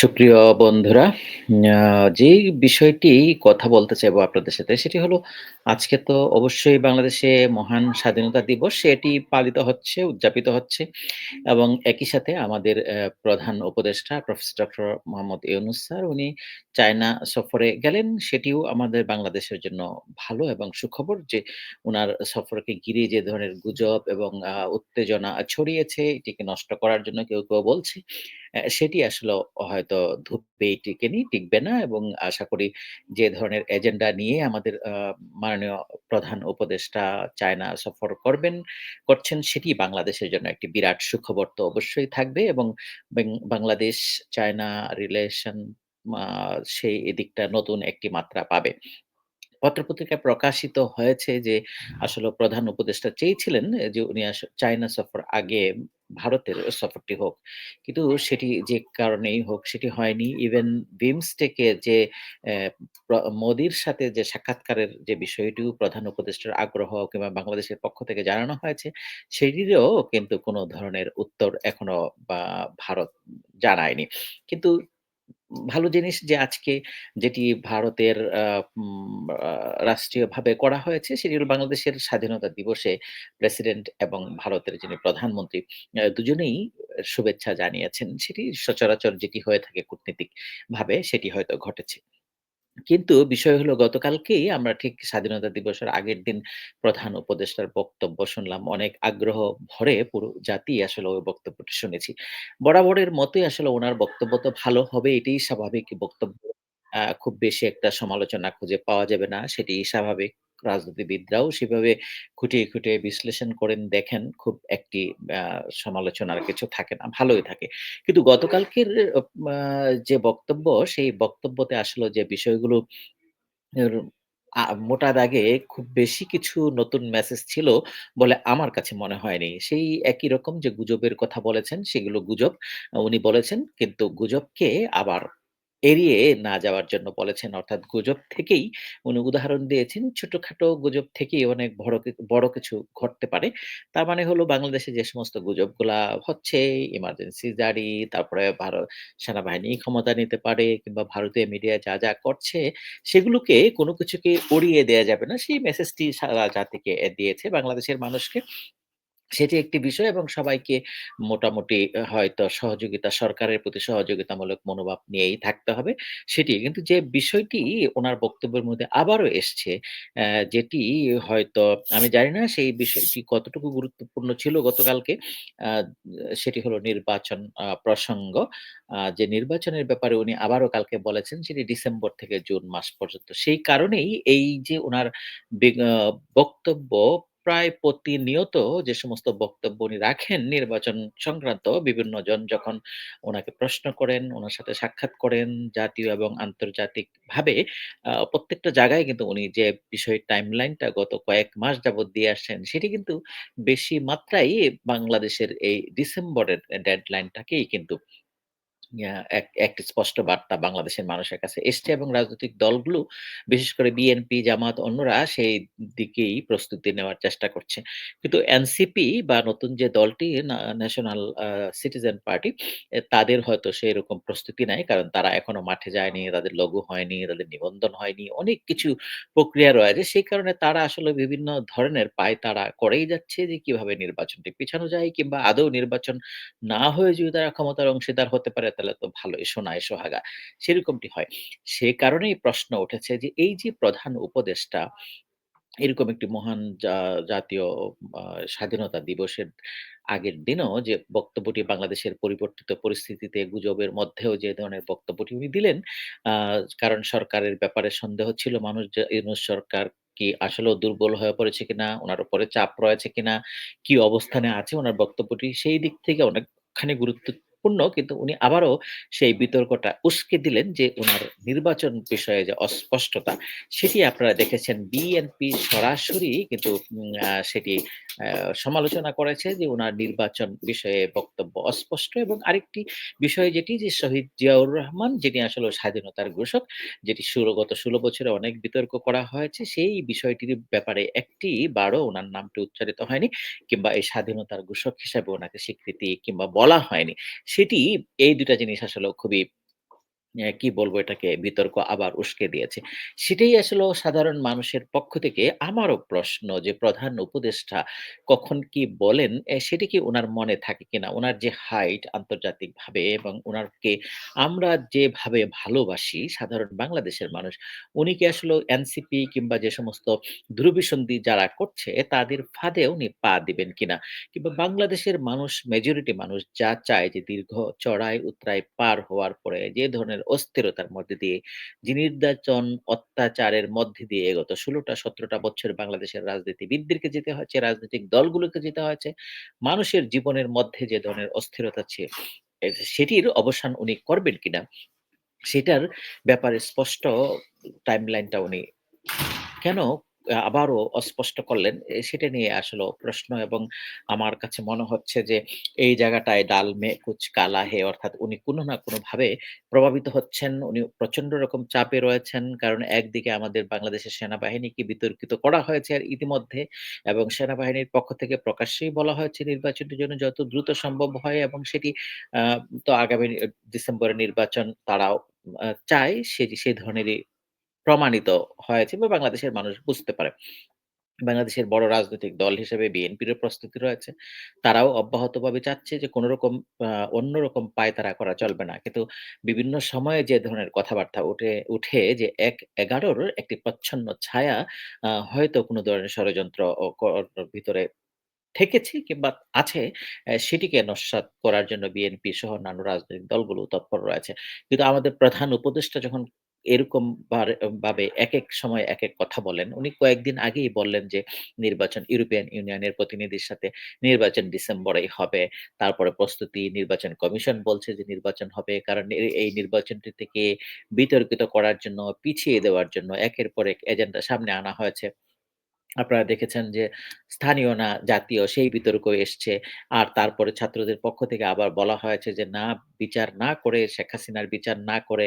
সুপ্রিয় বন্ধুরা, যেই বিষয়টি কথা বলতে চাইব আপনাদের সাথে সেটি হলো আজকে তো অবশ্যই বাংলাদেশে মহান স্বাধীনতা দিবস সেটি পালিত হচ্ছে, উদযাপিত হচ্ছে এবং একই সাথে আমাদের প্রধান উপদেষ্টা professor doctor Mohammad Yunus sir উনি চায়না সফরে গেলেন। সেটিও আমাদের বাংলাদেশের জন্য ভালো এবং সুখবর যে উনার সফরকে ঘিরে যে ধরনের গুজব এবং উত্তেজনা ছড়িয়েছে এটিকে নষ্ট করার জন্য কেউ, কেউ বলছে। অ্যা সেটি আসলে হয়তো ধুপেই টিকেনি, টিকবে না এবং আশা করি যে ধরনের এজেন্ডা নিয়ে আমাদের আ মাননীয় প্রধান উপদেষ্টা চায়না সফর করবেন করছেন সেটি বাংলাদেশের জন্য একটি বিরাট সুখবর তো অবশ্যই থাকবে এবং বেং বাংলাদেশ চায়না রিলেশন সেই এদিকটা নতুন একটি মাত্রা পাবে। পত্র-পত্রিকায় প্রকাশিত হয়েছে যে আসলে প্রধান উপদেষ্টা চেয়েছিলেন যে উনি আস চায়না সফর আগে ভারতের সফরটি হোক। কিন্তু সেটি যে কারণেই হোক সেটি হয়নি। ইভেন বিমস্টেকে যে মোদির সাথে যে সাক্ষাৎকারের যে বিষয়টিও প্রধান উপদেষ্টার আগ্রহ কিংবা বাংলাদেশের পক্ষ থেকে জানানো হয়েছে, সেটিরও কিন্তু কোনো ধরনের উত্তর এখনও বা ভারত জানায়নি। কিন্তু ভালো জিনিস যে, আজকে যেটি ভারতের রাষ্ট্রীয়ভাবে করা হয়েছে সেটি হল বাংলাদেশের স্বাধীনতা দিবসে প্রেসিডেন্ট এবং ভারতের যিনি প্রধানমন্ত্রী দুজনেই শুভেচ্ছা জানিয়েছেন। সেটি সচরাচর যেটি হয়ে থাকে কূটনীতিকভাবে সেটি হয়তো ঘটেছে। কিন্তু বিষয় হলো গতকালকেই আমরা ঠিক স্বাধীনতা দিবসের আগের দিন প্রধান উপদেষ্টার বক্তব্য শুনলাম। অনেক আগ্রহ ভরে পুরো জাতি আসলে ওই বক্তব্যটি শুনেছি। বরাবরের মতোই আসলে ওনার বক্তব্য তো ভালো হবে, এটাই স্বাভাবিক বক্তব্য। খুব বেশি একটা সমালোচনা খুঁজে পাওয়া যাবে না, সেটিই স্বাভাবিক। রাজনীতিবিদরাও সেভাবে খুঁটিয়ে, খুঁটিয়ে বিশ্লেষণ করেন দেখেন খুব একটি সমালোচনার কিছু থাকে না, ভালোই থাকে। কিন্তু গতকালকের যে বক্তব্য সেই বক্তব্যতে আসলে যে বিষয়গুলো মোটা দাগে খুব বেশি কিছু নতুন মেসেজ ছিল বলে আমার কাছে মনে হয়নি। সেই একই রকম যে গুজবের কথা বলেছেন সেগুলো গুজব। উনি বলেছেন কিন্তু গুজবকে আবার এড়িয়ে না যাওয়ার জন্য বলেছেন। অর্থাৎ গুজব থেকেই উনি উদাহরণ দিয়েছেন ছোটখাটো গুজব থেকেই অনেক বড় বড় কিছু ঘটতে পারে। তার মানে হলো বাংলাদেশে যে সমস্ত গুজবগুলা হচ্ছে ইমার্জেন্সি জারি, তারপরে ভার সেনাবাহিনী ক্ষমতা নিতে পারে কিংবা ভারতীয় মিডিয়া যা, যা করছে সেগুলোকে কোনো কিছুকে উড়িয়ে দেয়া যাবে না। সেই মেসেজটি সারা জাতিকে দিয়েছে বাংলাদেশের মানুষকে। সেটি একটি বিষয় এবং সবাইকে মোটামুটি হয়তো সহযোগিতা সরকারের প্রতি সহযোগিতামূলক মনোভাব নিয়েই থাকতে হবে। সেটি কিন্তু যে বিষয়টি ওনার বক্তব্যের মধ্যে আবারও এসছে, যেটি হয়তো আমি জানি না সেই বিষয়টি কতটুকু গুরুত্বপূর্ণ ছিল গতকালকে। সেটি হলো নির্বাচন প্রসঙ্গ। যে নির্বাচনের ব্যাপারে উনি আবারও কালকে বলেছেন সেটি ডিসেম্বর থেকে জুন মাস পর্যন্ত। সেই কারণেই এই যে ওনার বিগ বক্তব্য প্রায় প্রতিনিয়ত যে সমস্ত বক্তব্য উনি রাখেন নির্বাচন সংক্রান্ত বিভিন্ন জন যখন ওনাকে প্রশ্ন করেন, ওনার সাথে সাক্ষাৎ করেন জাতীয় এবং আন্তর্জাতিকভাবে আ প্রত্যেকটা জায়গায় কিন্তু উনি যে বিষয়ের টাইমলাইনটা গত কয়েক মাস যাবৎ দিয়ে আসছেন সেটি কিন্তু বেশি মাত্রায় বাংলাদেশের এই ডিসেম্বরের ডেডলাইনটাকেই কিন্তু একটি স্পষ্ট বার্তা বাংলাদেশের মানুষের কাছে এসছে এবং রাজনৈতিক দলগুলো বিশেষ করে বিএনপি, জামাত অন্যরা সেই দিকেই প্রস্তুতি নেওয়ার চেষ্টা করছে। কিন্তু এনসিপি বা নতুন যে দলটি ন্যাশনাল সিটিজেন পার্টি তাদের হয়তো সেরকম প্রস্তুতি নাই। কারণ তারা এখনও মাঠে যায়নি, তাদের লঘু হয়নি, তাদের নিবন্ধন হয়নি। অনেক কিছু প্রক্রিয়া রয়েছে। সেই কারণে তারা আসলে বিভিন্ন ধরনের পায় তারা করেই যাচ্ছে যে কীভাবে নির্বাচনটি পিছানো যায় কিংবা আদৌ নির্বাচন না হয়ে যদি তারা ক্ষমতার অংশীদার হতে পারে তাহলে তো ভালোই সোনায় সোহাগা। সেরকমটি হয়। সে কারণেই প্রশ্ন উঠেছে যে এই যে প্রধান উপদেষ্টা এরকম একটি মহান জাতীয় স্বাধীনতা দিবসের আগের দিনও যে বক্তব্যটি বাংলাদেশের পরিবর্তিত পরিস্থিতিতে গুজবের মধ্যেও যে ধরনের বক্তব্যটি উনি দিলেন, কারণ সরকারের ব্যাপারে সন্দেহ ছিল মানুষ সরকার কি আসলেও দুর্বল হয়ে পড়েছে কিনা, ওনার উপরে চাপ রয়েছে কিনা, কি অবস্থানে আছে ওনার বক্তব্যটি সেই দিক থেকে অনেকখানি গুরুত্বপূর্ণ। কিন্তু উনি আবারও সেই বিতর্কটা উস্কে দিলেন যে উনার নির্বাচন বিষয়ে যে অস্পষ্টতা সেটি আপনারা দেখেছেন বিএনপি সরাসরি কিন্তু সেটি সমালোচনা করেছে যে উনার নির্বাচন বিষয়ে বক্তব্য অস্পষ্ট এবং আরেকটি বিষয় যেটি যে শহীদ জিয়াউর রহমান যিনি আসলে স্বাধীনতার ঘোষক, যেটি ষোলো গত ১৬ বছরে অনেক বিতর্ক করা হয়েছে সেই বিষয়টির ব্যাপারে একটি বারও ওনার নামটি উচ্চারিত হয়নি কিংবা এই স্বাধীনতার ঘোষক হিসাবে ওনাকে স্বীকৃতি কিংবা বলা হয়নি। সেটি এই দুটা জিনিস আসলে খুবই কি বলব এটাকে বিতর্ক আবার উস্কে দিয়েছে। সেটাই আসলেও সাধারণ মানুষের পক্ষ থেকে আমারও প্রশ্ন যে প্রধান উপদেষ্টা কখন কি বলেন সেটি কি উনার মনে থাকে কিনা? উনার যে হাইট আন্তর্জাতিকভাবে এবং উনারকে আমরা যেভাবে ভালোবাসি সাধারণ বাংলাদেশের মানুষ, উনি কি আসলেও এনসিপি কিংবা যে সমস্ত দূরভিসন্ধি যারা করছে তাদের ফাঁদে উনি পা দিবেন কিনা? কিংবা বাংলাদেশের মানুষ মেজরিটি মানুষ যা চায় যে দীর্ঘ চড়াই উতরাই পার হওয়ার পরে যে ধরনের অস্থিরতার মধ্যে দিয়ে যে নির্যাতন, অত্যাচারের মধ্যে দিয়ে গত ষোলোটা সতেরোটা বছর বাংলাদেশের রাজনীতিবিদদেরকে যেতে হয়েছে, রাজনৈতিক দলগুলোকে যেতে হয়েছে। মানুষের জীবনের মধ্যে যে ধরনের অস্থিরতা ছিল সেটির অবসান উনি করবেন কিনা? সেটার ব্যাপারে স্পষ্ট টাইম লাইনটা উনি কেন আবারও অস্পষ্ট করলেন সেটা নিয়ে আসলেও প্রশ্ন এবং আমার কাছে মনে হচ্ছে যে, এই জায়গাটায় ডাল, মে, কুচ, কালা, হে অর্থাৎ উনি কোনো না কোনভাবে প্রভাবিত হচ্ছেন। উনি প্রচণ্ড রকম চাপে রয়েছেন। কারণ একদিকে আমাদের বাংলাদেশের সেনাবাহিনীকে বিতর্কিত করা হয়েছে আর ইতিমধ্যে এবং সেনাবাহিনীর পক্ষ থেকে প্রকাশ্যেই বলা হয়েছে নির্বাচনটির জন্য যত দ্রুত সম্ভব হয় এবং সেটি তো আগামী ডিসেম্বরের নির্বাচন তারাও চায় সে সে ধরনেরই প্রমাণিত হয়েছে বা বাংলাদেশের মানুষ বুঝতে পারে। বাংলাদেশের বড় রাজনৈতিক দল হিসেবে বিএনপিরও প্রস্তুতি রয়েছে। তারাও অব্যাহতভাবে চাচ্ছে যে কোনরকম, আ, অন্যরকম পায়তারা করা চলবে না। কিন্তু বিভিন্ন সময়ে যে ধরনের কথাবার্তা উঠে উঠে যে এক এগারোর একটি প্রচ্ছন্ন ছায়া হয়তো কোনো ধরনের ষড়যন্ত্র ভিতরে থেকেছে কিংবা আছে সেটিকে নস্যাৎ করার জন্য বিএনপি সহ অন্যান্য রাজনৈতিক দলগুলো তৎপর রয়েছে। কিন্তু আমাদের প্রধান উপদেষ্টা যখন এরকম ভাবে এক এক সময় এক এক কথা বলেন, উনি কয়েকদিন আগেই বললেন যে নির্বাচন ইউরোপিয়ান ইউনিয়নের প্রতিনিধির সাথে নির্বাচন ডিসেম্বরেই হবে। তারপরে প্রস্তুতি নির্বাচন কমিশন বলছে যে নির্বাচন হবে। কারণ এই নির্বাচনটি থেকে বিতর্কিত করার জন্য, পিছিয়ে দেওয়ার জন্য একের পর এক এজেন্ডা সামনে আনা হয়েছে। আপনারা দেখেছেন যে স্থানীয় না জাতীয় সেই বিতর্ক এসছে। আর তারপরে ছাত্রদের পক্ষ থেকে আবার বলা হয়েছে যে না বিচার না করে শেখ হাসিনার বিচার না করে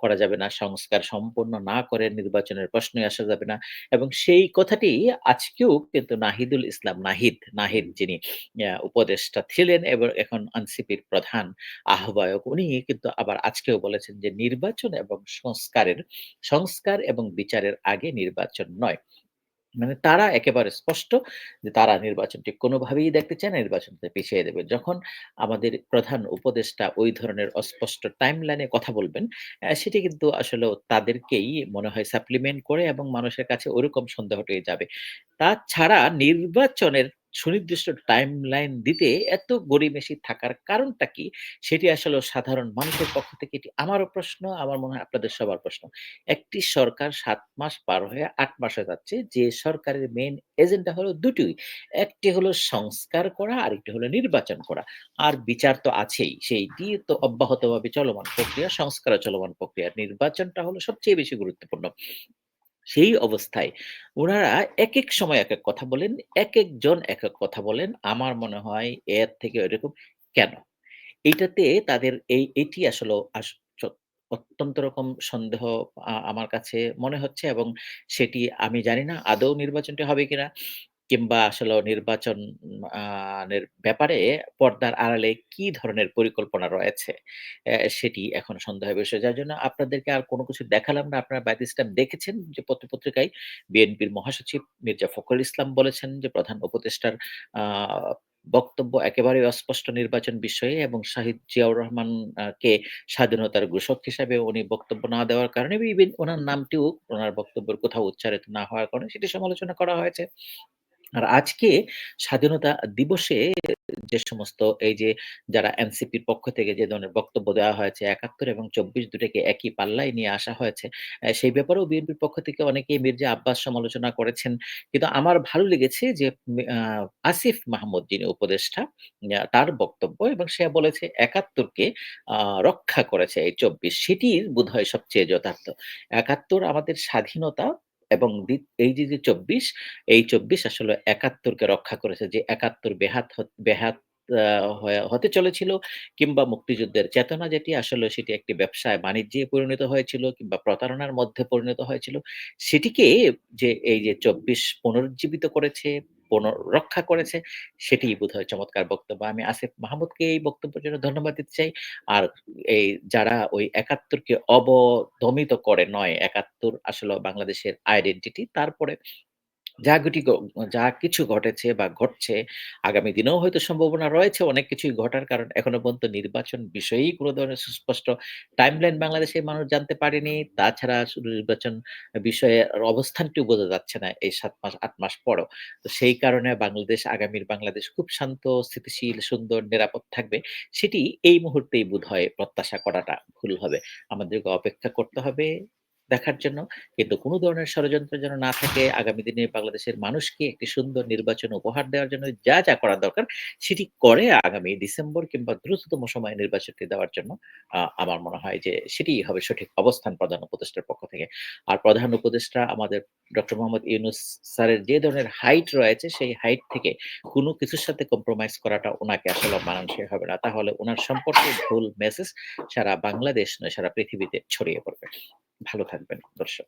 করা যাবে না। সংস্কার সম্পন্ন না করে নির্বাচনের প্রশ্নই আসা যাবে না। এবং সেই কথাটি আজকেও কিন্তু নাহিদুল ইসলাম নাহিদ, নাহিদ যিনি উপদেষ্টা ছিলেন এবং এখন আনসিপির প্রধান আহ্বায়ক উনি কিন্তু আবার আজকেও বলেছেন যে নির্বাচন এবং সংস্কারের সংস্কার এবং বিচারের আগে নির্বাচন নয়। মানে তারা একেবারে স্পষ্ট যে তারা নির্বাচনটি কোনোভাবেই দেখতে চায় না, নির্বাচনটা পিছিয়ে দেবে। যখন আমাদের প্রধান উপদেষ্টা ওই ধরনের অস্পষ্ট টাইম লাইনে কথা বলবেন, সেটি কিন্তু আসলে তাদেরকেই মনে হয় সাপ্লিমেন্ট করে এবং মানুষের কাছে ওরকম সন্দেহটাই যাবে। তাছাড়া নির্বাচনের সুনির্দিষ্ট টাইমলাইন দিতে এত গড়িমসি থাকার কারণটা কি? সেটি আসলে সাধারণ মানুষের পক্ষ থেকে এটি আমারও প্রশ্ন, আমার মনে হয় আপনাদের সবার প্রশ্ন। একটি সরকার সাত মাস পার হয়ে ৮ মাসে যাচ্ছে যে সরকারের মেন এজেন্ডা হলো দুটোই। একটি হলো সংস্কার করা, আরেকটি হলো নির্বাচন করা। আর বিচার তো আছেই। সেইটি তো অব্যাহতভাবে চলমান প্রক্রিয়া, সংস্কারও চলমান প্রক্রিয়া। নির্বাচনটা হলো সবচেয়ে বেশি গুরুত্বপূর্ণ। সেই অবস্থায় ওনারা এক এক সময় এক এক কথা বলেন, এক একজন এক এক কথা বলেন। আমার মনে হয় এর থেকে ওইরকম কেন? এইটাতে তাদের এই এটি আসলে অত্যন্ত রকম সন্দেহ আমার কাছে মনে হচ্ছে এবং সেটি আমি জানি না আদৌ নির্বাচনটি হবে কিনা? কিংবা আসলেও নির্বাচন ব্যাপারে পর্দার আড়ালে কি ধরনের পরিকল্পনা রয়েছে? সেটি এখন সন্দেহের বিষয়। যার জন্য আপনাদেরকে আর কোন কিছু দেখালাম না। আপনারা দিস টাইম দেখেছেন যে পত্র-পত্রিকায় বিএনপির মহাসচিব মির্জা ফখরুল ইসলাম বলেছেন যে প্রধান উপদেষ্টার বক্তব্য একেবারেই অস্পষ্ট নির্বাচন বিষয়ে এবং শাহিদ জিয়াউর রহমান কে স্বাধীনতার ঘোষক হিসাবে উনি বক্তব্য না দেওয়ার কারণে ইভেন উনার নামটিও উনার বক্তব্যের কোথাও উচ্চারিত না হওয়ার কারণে সেটি সমালোচনা করা হয়েছে। আর আজকে স্বাধীনতা দিবসে যে সমস্ত এই যে যারা এনসিপির পক্ষ থেকে যে ধরনের বক্তব্য দেওয়া হয়েছে ৭১ এবং ২৪ দুটাকে একই পাল্লায় নিয়ে আসা হয়েছে। সেই ব্যাপারেও বিএনপির পক্ষ থেকে অনেকেই মির্জা আব্বাস সমালোচনা করেছেন। কিন্তু আমার ভালো লেগেছে যে আসিফ মাহমুদ যিনি উপদেষ্টা তার বক্তব্য এবং সে বলেছে ৭১ কে আ রক্ষা করেছে এই ২৪ সেটির বোধহয় সবচেয়ে যথার্থ। ৭১ আমাদের স্বাধীনতা এবং এই যে, যে ২৪ এই ২৪ আসলে একাত্তরকে রক্ষা করেছে। যে ৭১ বেহাত বেহাত হতে চলেছিল কিংবা মুক্তিযুদ্ধের চেতনা যেটি আসলে সেটি একটি ব্যবসায় বাণিজ্যে পরিণত হয়েছিল কিংবা প্রতারণার মধ্যে পরিণত হয়েছিল। সেটিকে যে এই যে ২৪ পুনরুজ্জীবিত করেছে, পুনররক্ষা করেছে, সেটিই বোধহয় চমৎকার বক্তব্য। আমি আসিফ মাহমুদকে এই বক্তব্যের জন্য ধন্যবাদ দিতে চাই। আর এই যারা ওই একাত্তরকে অবদমিত করে নয় ৭১ আসলে বাংলাদেশের আইডেন্টিটি তারপরে যা গুটি যা কিছু ঘটেছে বা ঘটছে, আগামী দিনেও হয়তো সম্ভাবনা রয়েছে অনেক কিছুই ঘটার। কারণ এখনও পর্যন্ত নির্বাচন বিষয়েই কোনো ধরনের সুস্পষ্ট টাইমলাইন বাংলাদেশের মানুষ জানতে পারেনি। তাছাড়া শুধু নির্বাচন বিষয়ে অবস্থানটিও বোঝা যাচ্ছে না এই সাত মাস আট মাস পরও। তো সেই কারণে বাংলাদেশ আগামীর বাংলাদেশ খুব শান্ত, স্থিতিশীল, সুন্দর, নিরাপদ থাকবে। সেটি এই মুহূর্তেই বোধ হয় প্রত্যাশা করাটা ভুল হবে। আমাদেরকে অপেক্ষা করতে হবে দেখার জন্য। কিন্তু কোনো ধরনের ষড়যন্ত্র যেন না থাকে আগামী দিনে বাংলাদেশের মানুষকে একটি সুন্দর নির্বাচন উপহার দেওয়ার জন্য যা, যা করা দরকার সেটি করে আগামী ডিসেম্বর কিংবা দ্রুততম সময়ে নির্বাচনটি দেওয়ার জন্য আমার মনে হয় যে সেটিই হবে সঠিক অবস্থান প্রধান উপদেষ্টার পক্ষ থেকে। আর প্রধান উপদেষ্টা আমাদের ডক্টর মোহাম্মদ ইউনুস স্যারের যে ধরনের হাইট রয়েছে সেই হাইট থেকে কোন কিছুর সাথে কম্প্রোমাইজ করাটা ওনাকে আসলে মানানসই হবে না। তাহলে ওনার সম্পর্কে ভুল মেসেজ সারা বাংলাদেশ নয় সারা পৃথিবীতে ছড়িয়ে পড়বে। ভালো and the show